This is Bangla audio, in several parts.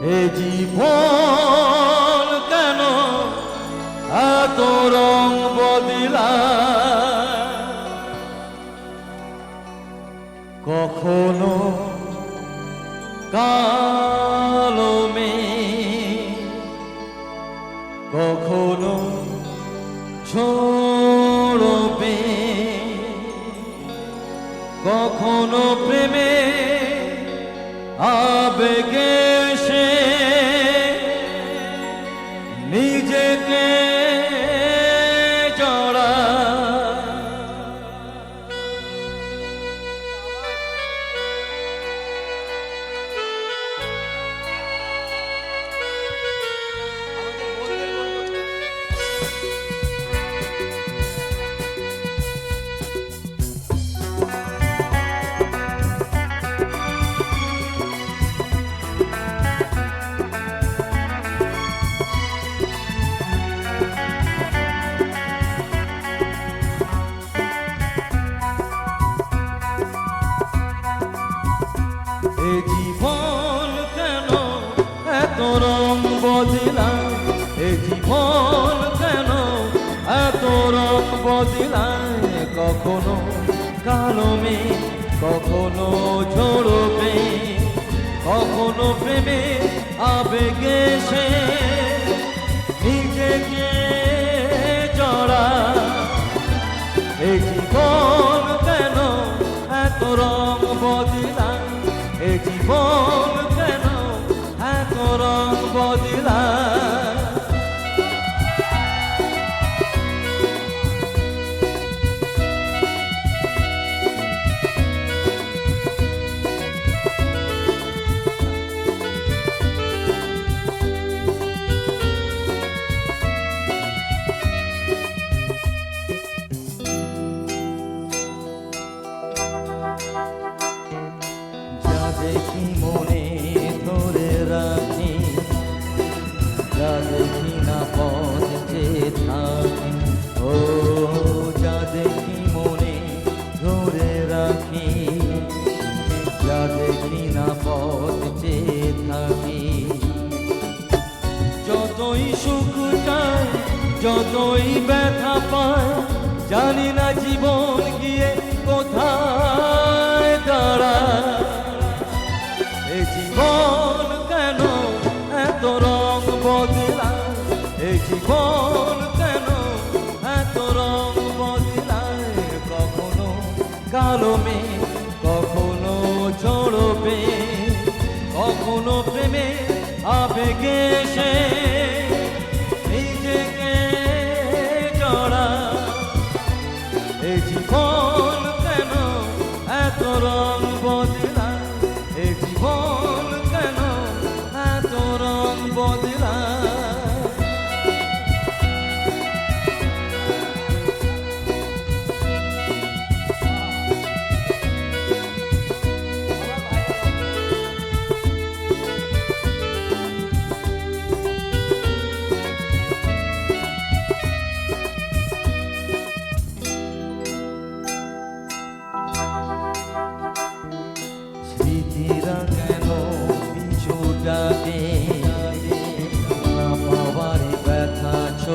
এ জীবন কেন এত রং বদিলা? কখনো কালো মেঘ, কখনো ছোড়বে কখনো প্রেমে আবেগে জীবন কেন এত রং বদলায় এ জীবন কেন এত রং বদলায় কখনো কালো মেয়ে কখনো ঝোড়বে কখনো প্রেমে আবেগে সে দেখি মনে ধরে রাখি। যা দেখি না পথ থাকি, ও যা দেখি মনে ধরে রাখি। যা দেখি না পথ যে থাকি, যতই সুখ চায়, যতই ব্যথা পায়, জানি না জীবন গিয়ে কোথায়। আবেগে সে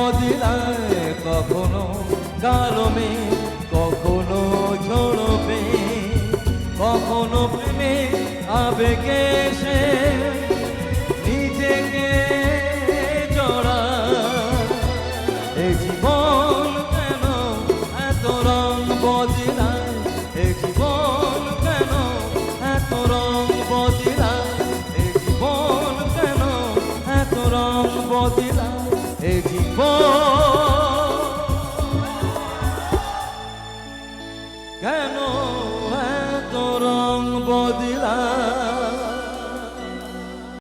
বদলায় কখনো কালো মেঘ কখনো ঝড়বে কখনো প্রেমে আবেগে সে নিজেকে জড়া এ জীবন কেন এত রং বদলায়? এ জীবন কেন এত রং বদলায়? এ জীবন কেন এত রং বদলায়? এ জীবন। কেন এত রং বদলায়?